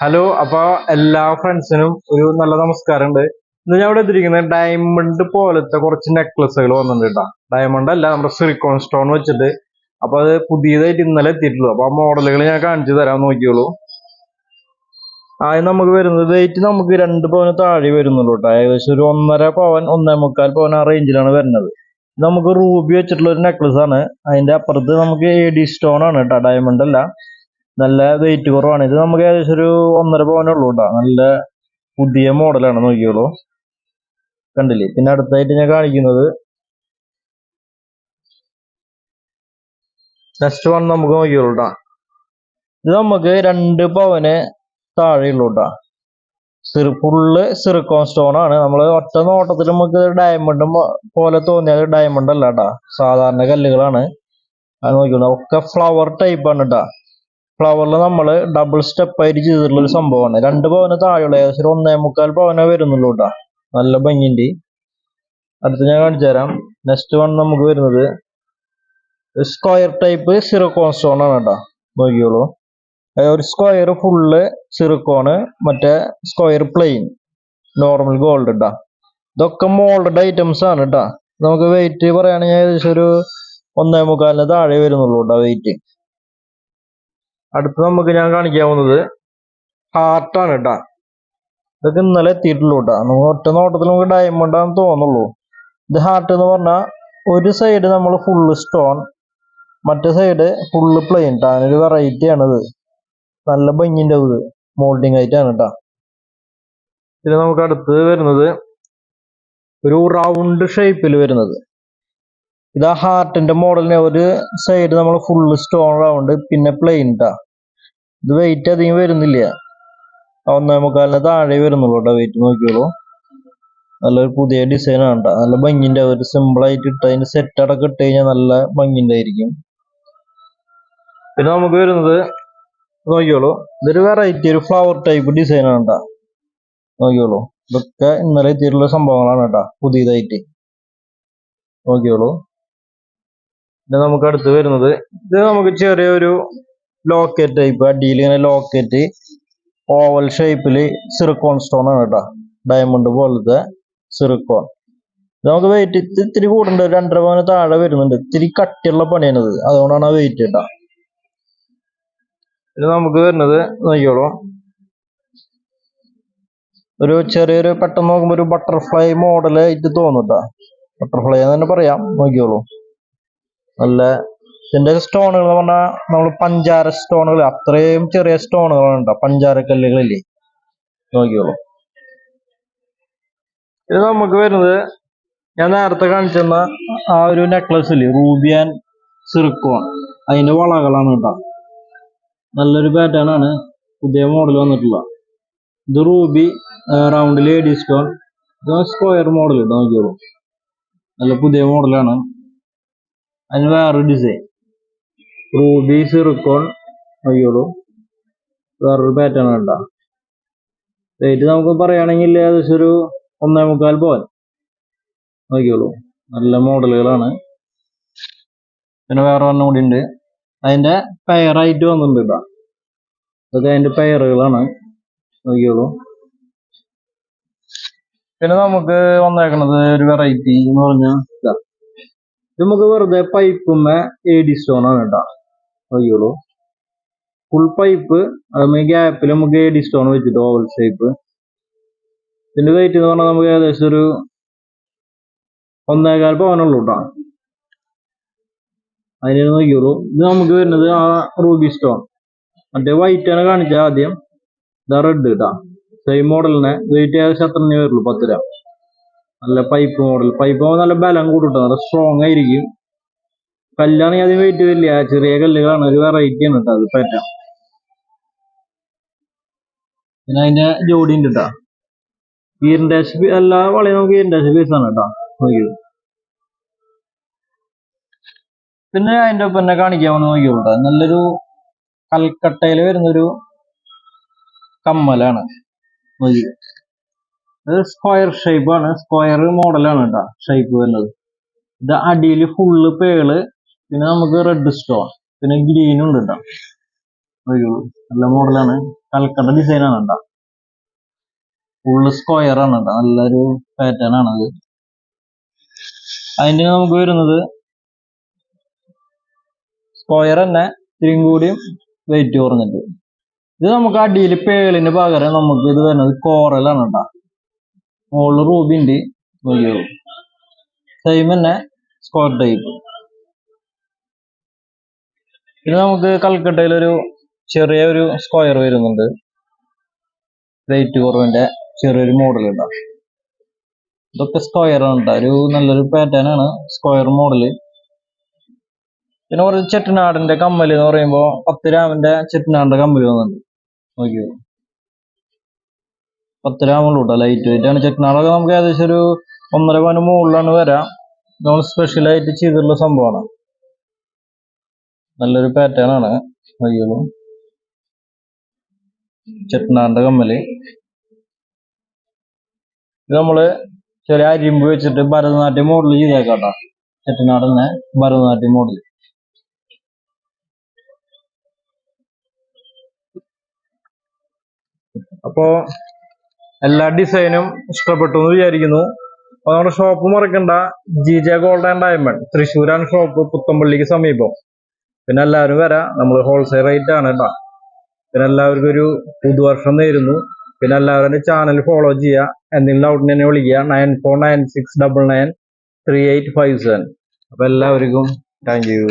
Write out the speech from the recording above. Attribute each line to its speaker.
Speaker 1: Hello അപ്പൊ എല്ലാ ഫ്രണ്ട്സിനും ഒരു നല്ല നമസ്കാരം ഉണ്ട് ഇന്ന് ഞാൻ ഇവിടെ എത്തിയിരിക്കുന്നത് ഡയമണ്ട് പോലത്തെ കുറച്ച് നെക്ലസുകൾ വന്നിട്ടുണ്ട് കേട്ടോ. ഡയമണ്ട് അല്ല നമ്മുടെ സിലിക്കോൺ സ്റ്റോൺ വെച്ചിട്ട്. അപ്പൊ അത് പുതിയതായിട്ട് ഇന്നലെ എത്തിയിട്ടുള്ളൂ. അപ്പൊ ആ മോഡലുകൾ ഞാൻ കാണിച്ചു തരാൻ നോക്കിയോളൂ ആദ്യം നമുക്ക് വരുന്നത് വെയിറ്റ് നമുക്ക് രണ്ട് പവന് താഴെ വരുന്നുള്ളൂ കേട്ടോ. ഏകദേശം ഒരു ഒന്നര പവൻ ഒന്നേ മുക്കാൽ പവൻ ആ റേഞ്ചിലാണ് വരുന്നത്. നമുക്ക് റൂബി വെച്ചിട്ടുള്ള ഒരു നെക്ലസ് ആണ്. അതിന്റെ അപ്പുറത്ത് നമുക്ക് എ ഡി സ്റ്റോൺ ആണ് കേട്ടോ ഡയമണ്ട് അല്ല. നല്ല വെയിറ്റ് കുറവാണ്. ഇത് നമുക്ക് ഏകദേശം ഒരു ഒന്നര പവനേ ഉള്ളൂ കേട്ടോ നല്ല പുതിയ മോഡലാണ് നോക്കിയോളൂ കണ്ടില്ലേ? പിന്നെ അടുത്തായിട്ട് ഞാൻ കാണിക്കുന്നത് നെക്സ്റ്റ് വൺ നമുക്ക് നോക്കിയോളൂ കേട്ടോ ഇത് നമുക്ക് രണ്ട് പവന് താഴെയുള്ളൂ കേട്ടോ സിർ ഫുള്ള് സിറിക്കോൺ സ്റ്റോൺ ആണ്. നമ്മൾ ഒറ്റ നോട്ടത്തിൽ നമുക്ക് ഡയമണ്ട് പോലെ തോന്നിയത് ഡയമണ്ട് അല്ല കേട്ടാ സാധാരണ കല്ലുകളാണ്. അത് നോക്കിയോളൂ ഒക്കെ ഫ്ലവർ ടൈപ്പ് ആണ് കേട്ടാ ഫ്ലവറിൽ നമ്മൾ ഡബിൾ സ്റ്റെപ്പ് ആയിട്ട് ചെയ്തിട്ടുള്ള ഒരു സംഭവമാണ് രണ്ട് പവന് താഴെയുള്ള ഏകദേശം ഒന്നേ മുക്കാൽ പവനേ വരുന്നുള്ളൂ കേട്ടോ നല്ല ഭംഗിയുണ്ട്. അടുത്ത് ഞാൻ കാണിച്ചു തരാം. നെക്സ്റ്റ് വൺ നമുക്ക് വരുന്നത് സ്ക്വയർ ടൈപ്പ് സിറോക്കോൺ ആണ് കേട്ടോ നോക്കിയോളൂ ഒരു സ്ക്വയർ ഫുള്ള് സിറക്കോണ് മറ്റേ സ്ക്വയർ പ്ലെയിൻ നോർമൽ ഗോൾഡ് ഇട്ടാ ഇതൊക്കെ മോൾഡഡ് ഐറ്റംസ് ആണ് കേട്ടോ നമുക്ക് വെയിറ്റ് പറയുകയാണെങ്കിൽ ഏകദേശം ഒരു ഒന്നേ മുക്കാലിന് താഴെ വരുന്നുള്ളൂ കേട്ടോ വെയിറ്റ് അടുത്ത് നമുക്ക് ഞാൻ കാണിക്കാവുന്നത് ഹാർട്ടാണ് കേട്ടാ ഇതൊക്കെ ഇന്നലെ എത്തിയിട്ടുള്ളൂ കേട്ടാ നമുക്ക് ഒറ്റ നോട്ടത്തിൽ നമുക്ക് ആണെന്ന് തോന്നുള്ളൂ ഇത് ഹാർട്ട് എന്ന് പറഞ്ഞാൽ ഒരു സൈഡ് നമ്മൾ ഫുള്ള് സ്റ്റോൺ മറ്റേ സൈഡ് ഫുള്ള് പ്ലെയിൻ കേട്ടോ അതിനൊരു വെറൈറ്റി ആണിത്. നല്ല ഭംഗിന്റെ ഇത് മോൾഡിങ് ആയിട്ടാണ് കേട്ടാ പിന്നെ നമുക്ക് അടുത്ത് വരുന്നത് ഒരു റൗണ്ട് ഷേപ്പിൽ വരുന്നത്. ഇത് ആ ഹാർട്ടിന്റെ മോഡലിന് ഒരു സൈഡ് നമ്മൾ ഫുള്ള് സ്റ്റോൺ റൗണ്ട് പിന്നെ പ്ലെയിൻ ട്ടാ. ഇത് വെയിറ്റ് അധികം വരുന്നില്ല. ഒന്നേ മുക്കാലിന് താഴെ വരുന്നുള്ളൂ കേട്ടോ വെയിറ്റ് നോക്കിയോളൂ. നല്ലൊരു പുതിയ ഡിസൈൻ ആണ് ട്ടാ. നല്ല ഭംഗിന്റെ ഒരു സിമ്പിൾ ആയിട്ട് ഇട്ട് അതിന്റെ സെറ്റ് അടക്കം ഇട്ട് കഴിഞ്ഞാൽ നല്ല ഭംഗിന്റെ ആയിരിക്കും. പിന്നെ നമുക്ക് വരുന്നത് നോക്കിയോളൂ. ഇതൊരു വെറൈറ്റി ഒരു ഫ്ലവർ ടൈപ്പ് ഡിസൈൻ ആണ് കേട്ടോ നോക്കിയോളൂ. ഇതൊക്കെ ഇന്നലെ എത്തിയിട്ടുള്ള സംഭവങ്ങളാണ് കേട്ടോ പുതിയതായിട്ട്. നോക്കിയോളൂ. പിന്നെ നമുക്ക് അടുത്ത് വരുന്നത്. ഇത് നമുക്ക് ചെറിയൊരു ലോക്കറ്റ് ടൈപ്പ് അടിയിൽ ഇങ്ങനെ ലോക്കറ്റ് ഓവൽ ഷേപ്പിൽ സിറിക്കോൺ സ്റ്റോൺ ആണ് കേട്ടോ. ഡയമണ്ട് പോലത്തെ സിറിക്കോൺ നമുക്ക് വെയിറ്റ് ഇത്തിരി ഒരു രണ്ടര പവന് താഴെ വരുന്നുണ്ട്. ഇത്തിരി കട്ടിയുള്ള പണിയാണിത് അതുകൊണ്ടാണ് ആ വെയിറ്റ് കേട്ടോ. പിന്നെ നമുക്ക് വരുന്നത് നോക്കിയോളൂ ഒരു ചെറിയൊരു പെട്ടെന്ന് നോക്കുമ്പോൾ ഒരു ബട്ടർഫ്ലൈ മോഡലായിട്ട് ആയിട്ട് തോന്നും കേട്ടോ. ബട്ടർഫ്ലൈ എന്ന് തന്നെ പറയാം. നോക്കിയോളൂ നല്ല ഇതിന്റെ സ്റ്റോണുകൾ എന്ന് പറഞ്ഞാൽ നമ്മൾ പഞ്ചാര സ്റ്റോണുകൾ അത്രയും ചെറിയ സ്റ്റോണുകളാണ് കേട്ടോ പഞ്ചാര കല്ലുകളില്ലേ? നോക്കിയോളൂ ഇത് നമുക്ക് വരുന്നത് ഞാൻ നേരത്തെ കാണിച്ചെന്ന ആ ഒരു നെക്ലസ് ഇല്ലേ? റൂബിയൻ സിർക്കോൺ അതിന്റെ വളകളാണ് കേട്ടോ നല്ലൊരു പാറ്റേൺ ആണ്. പുതിയ മോഡൽ വന്നിട്ടുള്ള. ഇത് ruby round lady stone square model കേട്ടോ നോക്കിയോളൂ നല്ല പുതിയ മോഡലാണ് അതിന് ചെയ്യും ഡിസൈൻ റൂബി സിറിക്കോൺ നോക്കിയോളൂ വേറൊരു പാറ്റേൺ വേണ്ട റേറ്റ് നമുക്ക് പറയുകയാണെങ്കിൽ ഏകദേശം ഒരു ഒന്നേ മുക്കാൽ പോവാൻ നോക്കിയോളൂ നല്ല മോഡലുകളാണ് പിന്നെ വേറെ ഒന്നും കൂടി ഉണ്ട്. അതിന്റെ പെയറായിട്ട് വന്നിട്ടുണ്ട് കേട്ടോ. ഇതൊക്കെ അതിന്റെ പെയറുകളാണ് നോക്കിയോളൂ പിന്നെ നമുക്ക് വന്നേക്കണത് ഒരു വെറൈറ്റി എന്ന് പറഞ്ഞാൽ നമുക്ക് വെറുതെ പൈപ്പും എ ഡി സ്റ്റോൺ ആണ് കേട്ടോ. അയ്യോളൂ ഫുൾ പൈപ്പ് അതുമ്മ ഗ്യാപ്പിൽ നമുക്ക് എ ഡി സ്റ്റോൺ വെച്ചിട്ട് ഓവൽ ഷേപ്പ് ഇതിന്റെ വെയിറ്റ് എന്ന് പറഞ്ഞാൽ നമുക്ക് ഏകദേശം ഒരു ഒന്നേകാൽ പവനുള്ളൂ കേട്ടോ. അതിന് നോക്കിയുള്ളൂ ഇത് നമുക്ക് വരുന്നത് ആ റൂബി സ്റ്റോൺ മറ്റേ വൈറ്റ് ആണ് കാണിച്ചത് ആദ്യം. ഇതാ റെഡ് കേട്ടോ സെയിം മോഡലിനെ വെയിറ്റ് ഏകദേശം അത്ര വരുള്ളൂ പത്ത് രൂപ നല്ല പൈപ്പ് മോഡൽ പൈപ്പ് നല്ല ബലം കൂട്ടും നല്ല സ്ട്രോങ് ആയിരിക്കും. കല്ലാണ് അതിന് വെയിറ്റ് വരില്ല? ചെറിയ കല്ലുകളാണ്. ഒരു വെറൈറ്റി ആണ് കേട്ടോ അത് പറ്റ പിന്നെ അതിന്റെ ജോഡി ഉണ്ട് കേട്ടോ ഈരണ്ടേശ് എല്ലാ വളയും നമുക്ക് ഈരണ്ടേശ് പീസാണ് കേട്ടോ നോക്കിയോ പിന്നെ അതിന്റെ ഒപ്പം തന്നെ കാണിക്കാൻ നോക്കിയോളൂ ട്ടോ. നല്ലൊരു കൽക്കട്ടയിൽ വരുന്നൊരു കമ്മലാണ്. നോക്കിയോ ഇത് സ്ക്വയർ ഷേപ്പാണ് സ്ക്വയർ മോഡലാണ് കേട്ടോ ഷേപ്പ് വരുന്നത്. ഇത് അടിയിൽ ഫുള്ള് പേൾ പിന്നെ നമുക്ക് റെഡ് സ്റ്റോൺ പിന്നെ ഗ്രീനും ഉണ്ട് കേട്ടോ. ഒരു നല്ല മോഡലാണ് കൽക്കട്ട ഡിസൈൻ ആണ് കേട്ടോ. ഫുള്ള് സ്ക്വയർ ആണ് കേട്ടോ. നല്ലൊരു പാറ്റേൺ ആണ് അത്. അതിന്റെ നമുക്ക് വരുന്നത് സ്ക്വയർ തന്നെ ഇത്തിരിയും കൂടിയും വെയിറ്റ് കുറഞ്ഞിട്ട്. ഇത് നമുക്ക് അടിയിൽ പേളിന് പകരം നമുക്ക് ഇത് വരുന്നത് കോറലാണ് കേട്ടോ. മുകളിൽ റൂബി ഉണ്ട് സെയിം തന്നെ സ്ക്വയർ ടൈപ്പ് പിന്നെ നമുക്ക് കൽക്കട്ടയിലൊരു ചെറിയ ഒരു സ്ക്വയർ വരുന്നുണ്ട്. റേറ്റ് കുറവിന്റെ ചെറിയൊരു മോഡൽ ഉണ്ടാവും ഇതൊക്കെ സ്ക്വയർ ആണ് ഒരു നല്ലൊരു പാറ്റേൺ ആണ് സ്ക്വയർ മോഡൽ പിന്നെ കുറച്ച് ചെട്ടിനാടിന്റെ കമ്മൽ എന്ന് പറയുമ്പോൾ പത്ത് രാമിന്റെ ചെട്ടിനാടിന്റെ കമ്മൽ വന്നിട്ടുണ്ട്. നോക്കിയോ പത്ത് രാമുള്ളൂ കേട്ടോ ലൈറ്റ് വെയിറ്റ് ആണ്. ചെട്ടനാടൊക്കെ നമുക്ക് ഏകദേശം ഒരു ഒന്നര പവന് മുകളിലാണ് വരാം. നമ്മൾ സ്പെഷ്യൽ ആയിട്ട് ചെയ്തിട്ടുള്ള സംഭവമാണ്. നല്ലൊരു പാറ്റേൺ ആണ് വയ്യോളൂ ചെട്ടനാടിന്റെ കമ്മൽ. ഇത് നമ്മൾ ചെറിയ അരിമ്പ് വെച്ചിട്ട് ഭരതനാട്യം മോഡൽ ചെയ്തേക്കാട്ടോ. ചെട്ടനാട് തന്നെ ഭരതനാട്യം മോഡൽ അപ്പോ എല്ലാ ഡിസൈനും ഇഷ്ടപ്പെട്ടു എന്ന് വിചാരിക്കുന്നു. അപ്പൊ നമ്മുടെ ഷോപ്പ് മറക്കണ്ട. G J gold and diamond തൃശ്ശൂരാണ് ഷോപ്പ് പുത്തമ്പള്ളിക്ക് സമീപം. പിന്നെ എല്ലാവരും വരാം. നമ്മൾ ഹോൾസെയിൽ റേറ്റ് ആണ് കേട്ടോ പിന്നെ എല്ലാവർക്കും ഒരു പുതുവർഷം നേരുന്നു. പിന്നെ എല്ലാവരും ചാനൽ ഫോളോ ചെയ്യുക എന്തെങ്കിലും ഡൗട്ടിന് എന്നെ വിളിക്കുക nine four nine six double nine three eight five seven അപ്പൊ എല്ലാവർക്കും താങ്ക് യു